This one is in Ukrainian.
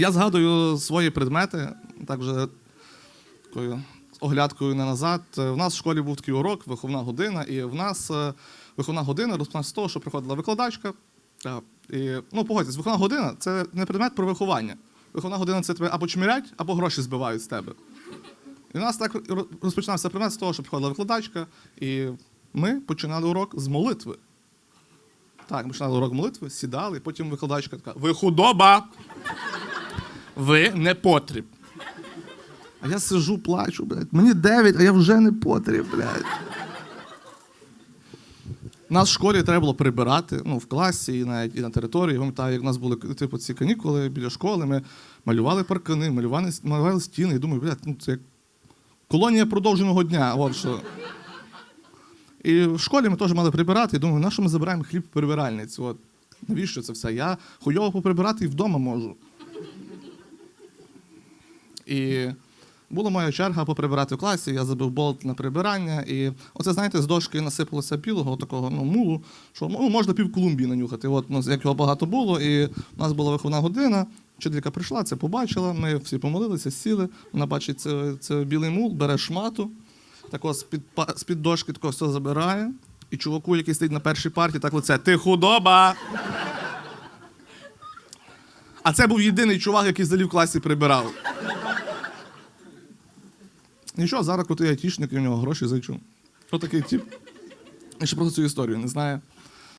Я згадую свої предмети, так вже такою оглядкою не назад. Е, В нас в школі був такий урок, виховна година, і в нас е, виховна година розпочалася з того, що приходила викладачка. І, ну, погодьтесь, виховна година це не предмет про виховання. Виховна година це тебе або чмирять, або гроші збивають з тебе. І у нас так розпочинався предмет з того, що приходила викладачка, і ми починали урок з молитви. Так, ми починали урок молитви, сідали, потім викладачка така: ви худоба! Ви не потріб. А я сижу, плачу, блядь. Мені 9, а я вже не потріб, блядь. Нас в школі треба було прибирати, ну, в класі і навіть і на території. Я пам'ятаю, як у нас були типу, ці канікули біля школи, ми малювали паркани, малювали, малювали стіни. І думаю, блядь, ну це як колонія продовженого дня. От що. І в школі ми теж мали прибирати. І думаю, на що ми забираємо хліб в прибиральниць? От. Навіщо це все? Я хуйово поприбирати і вдома можу. І була моя черга поприбирати в класі, я забив болт на прибирання. І оце, знаєте, з дошки насипалося білого такого ну, мулу, що ну, можна пів Колумбії нанюхати. От, ну, як його багато було, і в нас була виховна година. Вчителька прийшла, це побачила. Ми всі помолилися, сіли. Вона бачить це, це білий мул, бере шмату, так ось з-під, з-під дошки тако все забирає. І чуваку, який стоїть на першій парті, так лице: Ти худоба! А це був єдиний чувак, який взагалі в класі прибирав. Нічого, зараз крутий айтішник, і у нього гроші зайчу. Отакий тип. І ще просто цю історію не знаю.